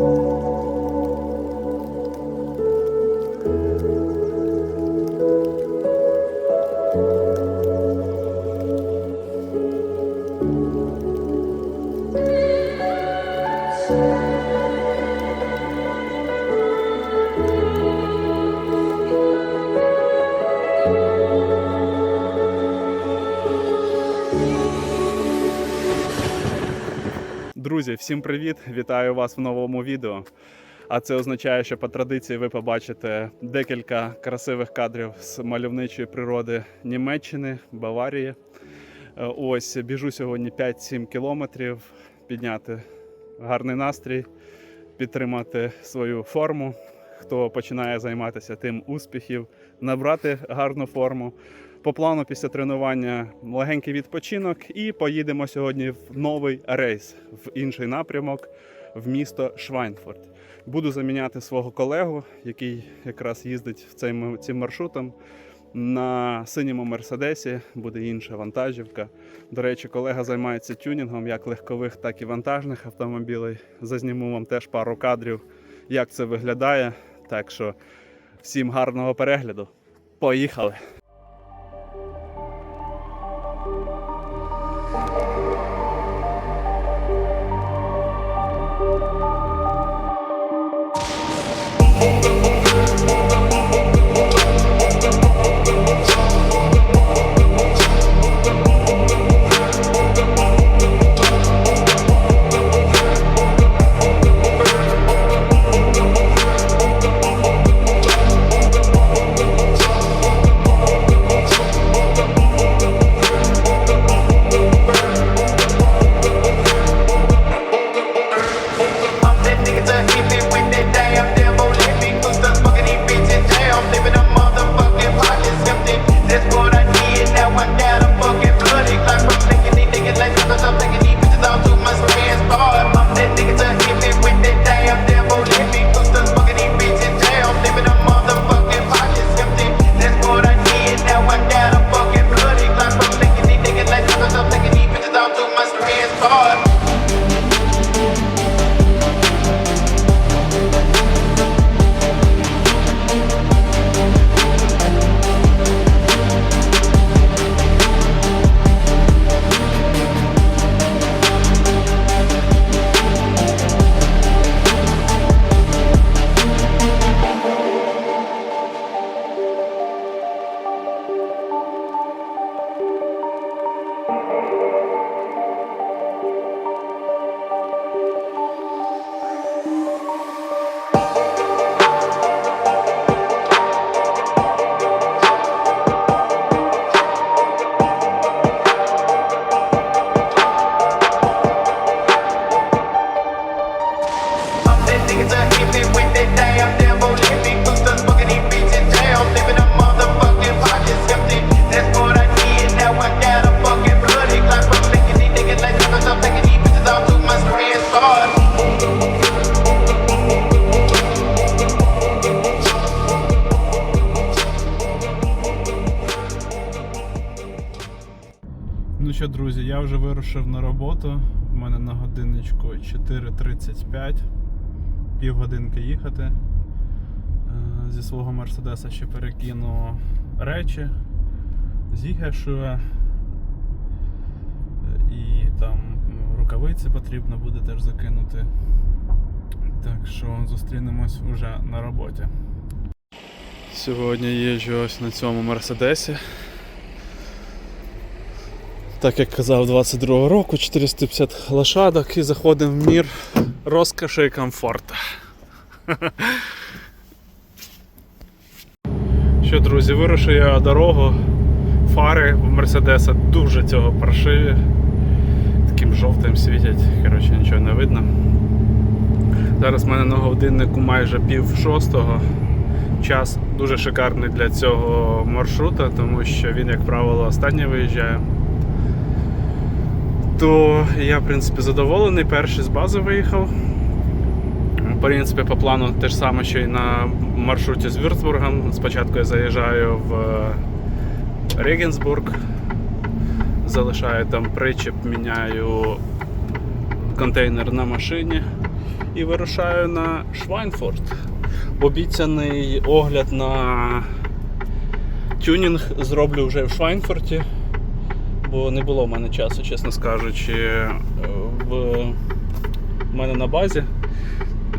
Друзі, всім привіт! Вітаю вас в новому відео. А це означає, що по традиції ви побачите декілька красивих кадрів з мальовничої природи Німеччини, Баварії. Е, Ось біжу сьогодні 5-7 кілометрів, підняти гарний настрій, підтримати свою форму. Хто починає займатися тим успіхів, набрати гарну форму. По плану після тренування легенький відпочинок, і поїдемо сьогодні в новий рейс в інший напрямок в місто Швайнфурт. Буду заміняти свого колегу, який якраз їздить цим, цим маршрутом. На синьому мерседесі буде інша вантажівка. До речі, колега займається тюнінгом як легкових, так і вантажних автомобілей. Зазніму вам теж пару кадрів, як це виглядає. Так що всім гарного перегляду. Поїхали! Ну що, друзі, я вже вирушив на роботу. У мене на годинничку 4.35. Півгодинки їхати. Е, Зі свого Мерседеса ще перекину речі, зігешую. Е, І там рукавиці потрібно буде теж закинути. Так що зустрінемось уже на роботі. Сьогодні їжджу ось на цьому Мерседесі. Так як казав 22-го року, 450 лошадок і заходимо в мір розкоші і комфорту. Що, друзі, вирушив я дорогу. Фари в Мерседеса дуже цього паршиві. Таким жовтим світять, коротше, нічого не видно. Зараз в мене на годиннику майже пів шостого. Час дуже шикарний для цього маршрута, тому що він, як правило, останній виїжджає. То я, в принципі, задоволений. Перший з бази виїхав. В принципі, по плану те ж саме, що і на маршруті з Вюрцбургом. Спочатку я заїжджаю в Регенсбург, залишаю там причеп, міняю контейнер на машині. і вирушаю на Швайнфорд. Обіцяний огляд на тюнінг зроблю вже в Швайнфорті, бо не було в мене часу, чесно скажучи, е, в в мене на базі.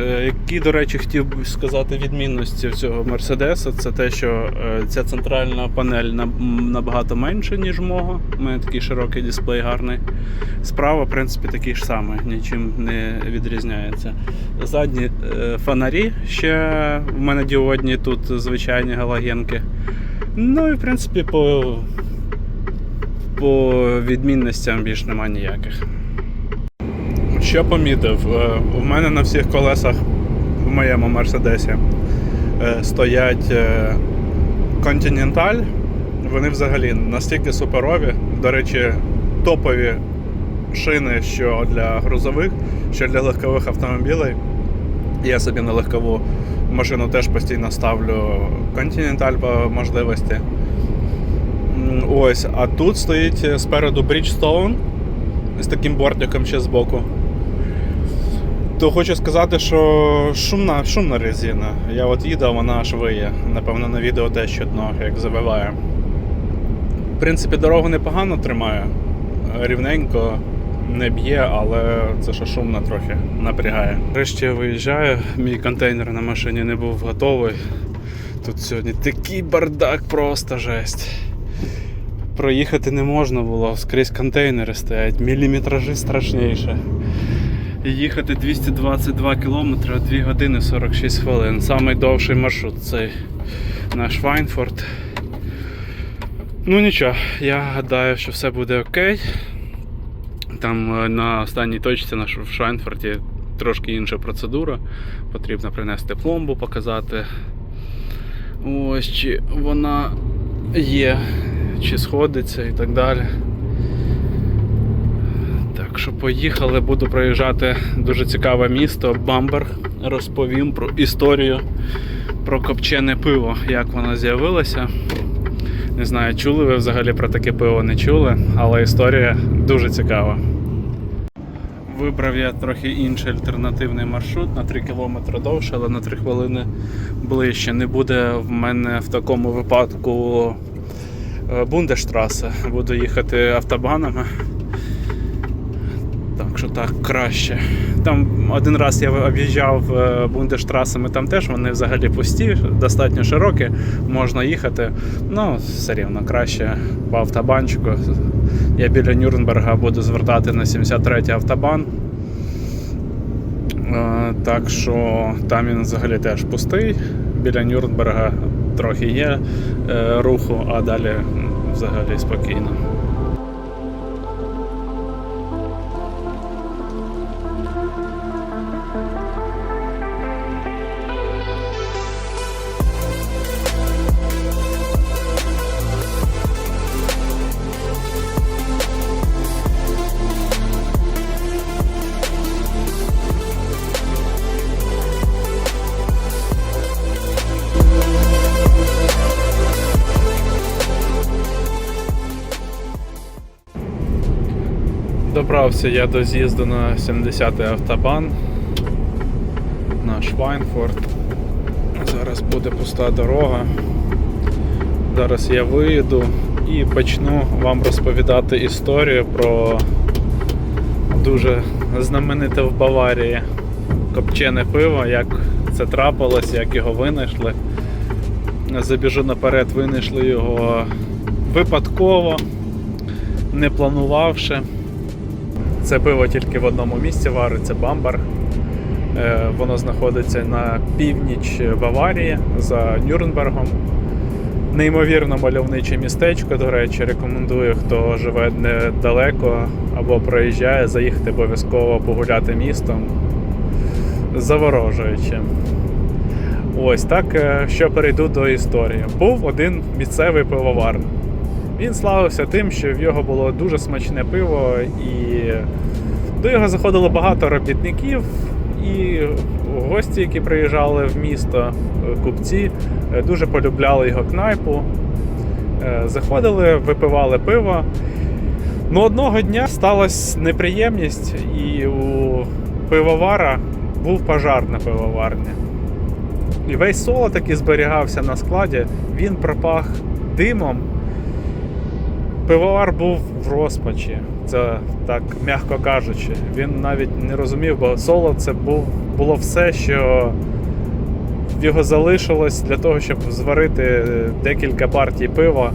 Е, Які, до речі, хотів би сказати відмінності цього Мерседеса, це те, що е, ця центральна панель набагато менша, ніж мого. У мене такий широкий дисплей гарний. Справа, в принципі, такий ж самий, нічим не відрізняється. Задні фонарі ще в мене діодні, тут звичайні галогенки. Ну і в принципі по, по відмінностям більш нема ніяких. Що помітив? Е, У мене на всіх колесах в моєму Мерседесі е, стоять е, Continental. Вони взагалі настільки суперові. До речі, топові шини, що для грузових, що для легкових автомобілів. Я собі на легкову машину теж постійно ставлю Continental по можливості. Ось, а тут стоїть е, спереду Bridgestone з таким бортиком ще збоку. То хочу сказати, що шумна, шумна резина. Я от їду, вона аж виє. Напевно, на відео теж чутно, як завиває. В принципі, дорогу непогано тримає. Рівненько не б'є, але це що шумно трохи напрягає. Врешті я виїжджаю, мій контейнер на машині не був готовий. Тут сьогодні такий бардак, просто жесть. Проїхати не можна було, скрізь контейнери стоять, міліметражі страшніше. Їхати 222 кілометри, 2 години 46 хвилин. Самий довший маршрут цей наш Вайнфорд. Ну нічого, я гадаю, що все буде окей. Там е, на останній точці в Швайнфорді трошки інша процедура. Потрібно принести пломбу, показати. Ось чи вона є, чи сходиться і так далі. Так що поїхали, буду проїжджати дуже цікаве місто Бамберг. Розповім про історію про копчене пиво, як воно з'явилося. Не знаю, чули ви взагалі про таке пиво, не чули, але історія дуже цікава. Вибрав я трохи інший альтернативний маршрут на 3 км довше, але на 3 хвилини ближче. Не буде в мене в такому випадку е, Бундештрасе. Буду їхати автобанами. Так що так краще. Там один раз я об'їжджав е, бундештрасами, там теж вони взагалі пусті, достатньо широкі, можна їхати. Ну, все рівно краще по автобанчику. Я біля Нюрнберга буду звертати на 73-й автобан. Е, Так що там він взагалі теж пустий. Біля Нюрнберга трохи є е, руху, а далі взагалі спокійно. Добрався я до з'їзду на 70-й автобан на Швайнфорд. Зараз буде пуста дорога. Зараз я виїду і почну вам розповідати історію про дуже знамените в Баварії копчене пиво, як це трапилось, як його винайшли. Забіжу наперед, винайшли його випадково, не планувавши. Це пиво тільки в одному місці вариться Бамбар. Е, Воно знаходиться на північ Баварії за Нюрнбергом. Неймовірно мальовниче містечко, до речі, рекомендую, хто живе недалеко або проїжджає, заїхати обов'язково погуляти містом. Заворожуюче. Ось так, е, що перейду до історії. Був один місцевий пивовар. Він славився тим, що в його було дуже смачне пиво, і до його заходило багато робітників і гості, які приїжджали в місто, купці, е, дуже полюбляли його кнайпу. Е, Заходили, випивали пиво. Ну, одного дня сталася неприємність, і у пивовара був пожар на пивоварні. І весь солод, який зберігався на складі, він пропах димом. Пивовар був в розпачі, це так м'яко кажучи. Він навіть не розумів, бо солод це був, було все, що в його залишилось для того, щоб зварити декілька партій пива.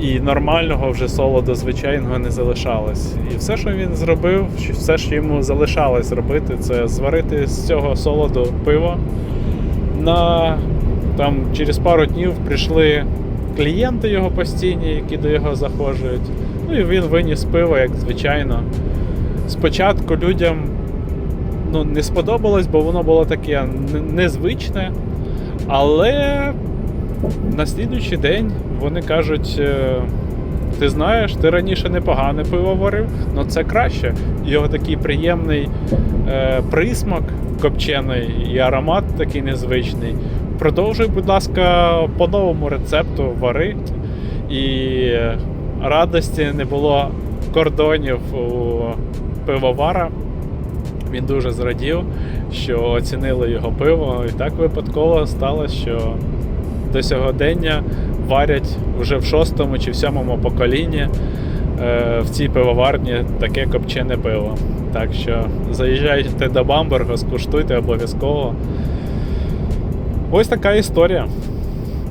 І нормального вже солоду звичайного не залишалось. І все, що він зробив, все, що йому залишалось робити, це зварити з цього солоду пиво. На, там, через пару днів прийшли клієнти його постійні, які до його заходжують. Ну і він виніс пиво, як звичайно. Спочатку людям ну, не сподобалось, бо воно було таке незвичне. Але на слідуючий день вони кажуть: е, ти знаєш, ти раніше непогане пиво варив, але це краще. Його такий приємний е, присмак копчений і аромат такий незвичний. Продовжуй, будь ласка, по новому рецепту вари. І радості не було кордонів у пивовара. Він дуже зрадів, що оцінили його пиво. І так випадково сталося, що до сьогодення варять вже в шостому чи в сьомому поколінні е, в цій пивоварні таке копчене пиво. Так що заїжджайте до Бамберга, скуштуйте обов'язково. Ось така історія.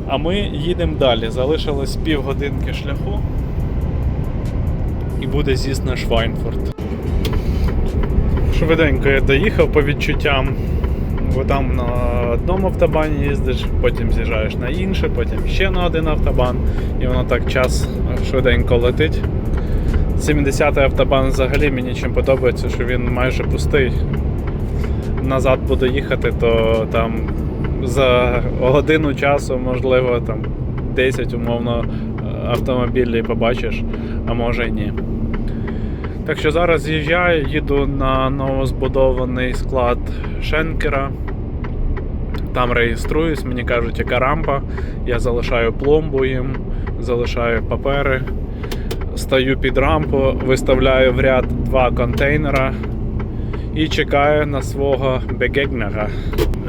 А ми їдемо далі. Залишилось півгодинки шляху. І буде з'їзд Швайнфорд. Швиденько я доїхав по відчуттям. Бо там на одному автобані їздиш, потім з'їжджаєш на інший, потім ще на один автобан, і воно так час швиденько летить. 70-й автобан взагалі мені чим подобається, що він майже пустий. Назад буду їхати, то там за годину часу, можливо, там 10 умовно автомобілів побачиш, а може й ні. Так що зараз з'їжджаю, їду на новозбудований склад Шенкера. Там реєструюсь, мені кажуть, яка рампа. Я залишаю пломбу їм, залишаю папери, стаю під рампу, виставляю в ряд два контейнера і чекаю на свого бегегнера.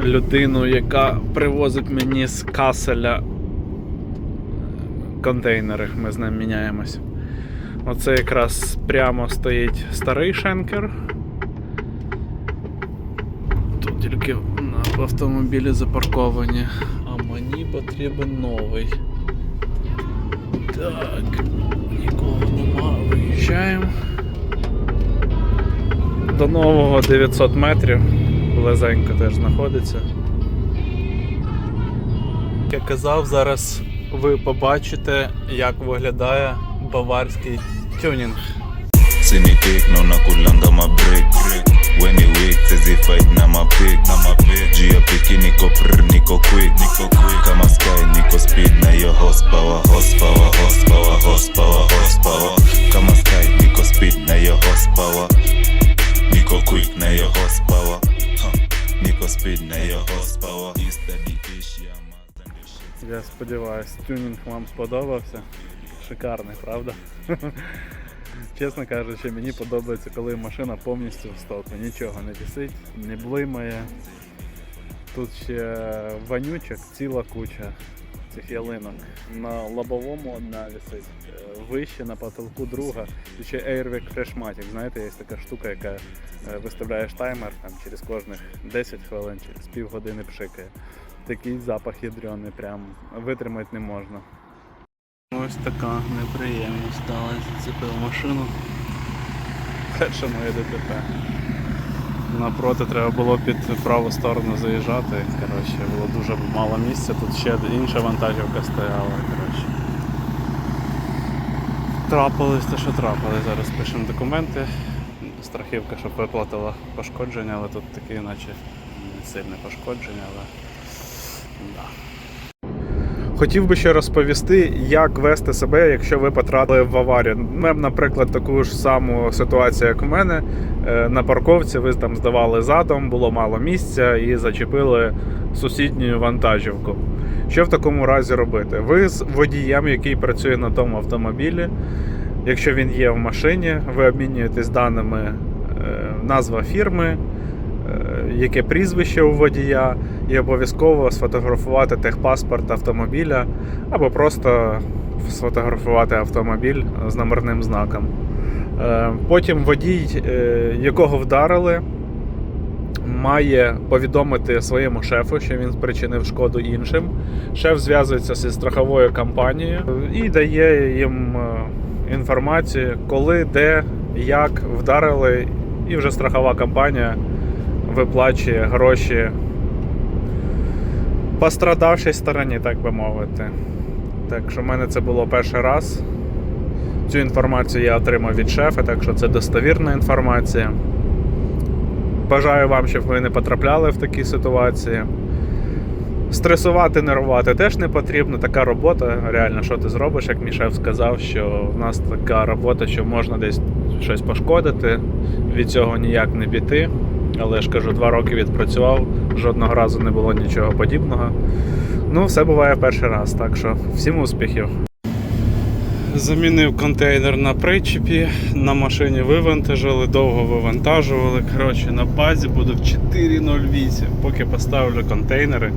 Людину, яка привозить мені з каселя контейнери. Ми з ним міняємось. Оце якраз прямо стоїть старий шенкер. Тут тільки на автомобілі запарковані, а мені потрібен новий. Так, нікого нема, виїжджаємо. До нового 900 метрів. Близенько теж знаходиться. Як я казав, зараз ви побачите, як виглядає баварський тюнінг. Me kick, no nakulanga mabreak When you weak, sezi fight na mapik na mapik Juu ya piki niko prr, niko quick niko quick Kama sky, niko speed na yo horsepower Horsepower, horsepower, horsepower, horsepower Kama sky, niko speed na yo horsepower East of the Asia, Mazda new shit Я сподіваюся, тюнінг вам сподобався. Шикарний, правда? Чесно кажучи, мені подобається, коли машина повністю в стоку, нічого не вісить, не блимає. Тут ще вонючок, ціла куча цих ялинок. На лобовому одна висить, е, вище на потолку друга. І ще Airwick Freshmatic. Знаєте, є така штука, яка е, виставляєш таймер там, через кожних 10 хвилин, через півгодини пшикає. Такий запах ядрений, прям витримати не можна. Ось така неприємність сталася. Зацепив машину. Перше моє ДТП. Напроти треба було під праву сторону заїжджати. Коротше, було дуже мало місця. Тут ще інша вантажівка стояла. Коротше. Трапилось те, що трапилось. Зараз пишемо документи. Страхівка, щоб виплатила пошкодження, але тут таке, наче не сильне пошкодження, але. Да. Хотів би ще розповісти, як вести себе, якщо ви потрапили в аварію. Ми, наприклад, таку ж саму ситуацію, як у мене. Е, На парковці ви там здавали задом, було мало місця і зачепили сусідню вантажівку. Що в такому разі робити? Ви з водієм, який працює на тому автомобілі, якщо він є в машині, ви обмінюєтесь даними е, назва фірми, яке прізвище у водія, і обов'язково сфотографувати техпаспорт автомобіля або просто сфотографувати автомобіль з номерним знаком. Е, Потім водій, е, якого вдарили, має повідомити своєму шефу, що він спричинив шкоду іншим. Шеф зв'язується зі страховою компанією і дає їм е, інформацію, коли, де, як вдарили, і вже страхова компанія виплачує гроші пострадавшій стороні, так би мовити. Так що в мене це було перший раз. Цю інформацію я отримав від шефа, так що це достовірна інформація. Бажаю вам, щоб ви не потрапляли в такі ситуації. Стресувати, нервувати теж не потрібно. Така робота. Реально, що ти зробиш, як мій шеф сказав, що в нас така робота, що можна десь щось пошкодити, від цього ніяк не піти. Але ж кажу, два роки відпрацював, жодного разу не було нічого подібного. Ну, все буває перший раз, так що всім успіхів. Замінив контейнер на причепі, на машині вивантажили, довго вивантажували. Коротше, на базі буду в 4.08. Поки поставлю контейнери,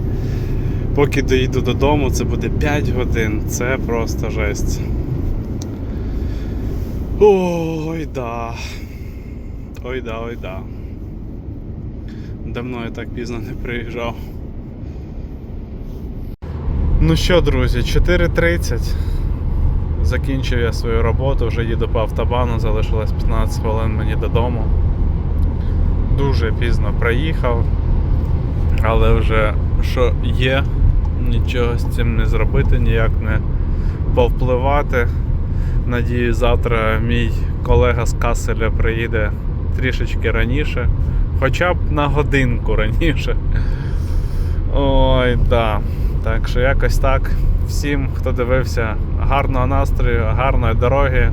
поки доїду додому, це буде 5 годин. Це просто жесть. Ой, да. Ой, да, ой, да. Давно я так пізно не приїжджав. Ну що, друзі, 4.30. Закінчив я свою роботу, вже їду по автобану, залишилось 15 хвилин мені додому. Дуже пізно приїхав, але вже що є, нічого з цим не зробити, ніяк не повпливати. Надіюсь, завтра мій колега з Каселя приїде трішечки раніше, хоча б на годинку раніше. Ой, да. Так що якось так. Всім, хто дивився, гарного настрою, гарної дороги.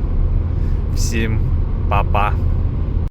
Всім па-па.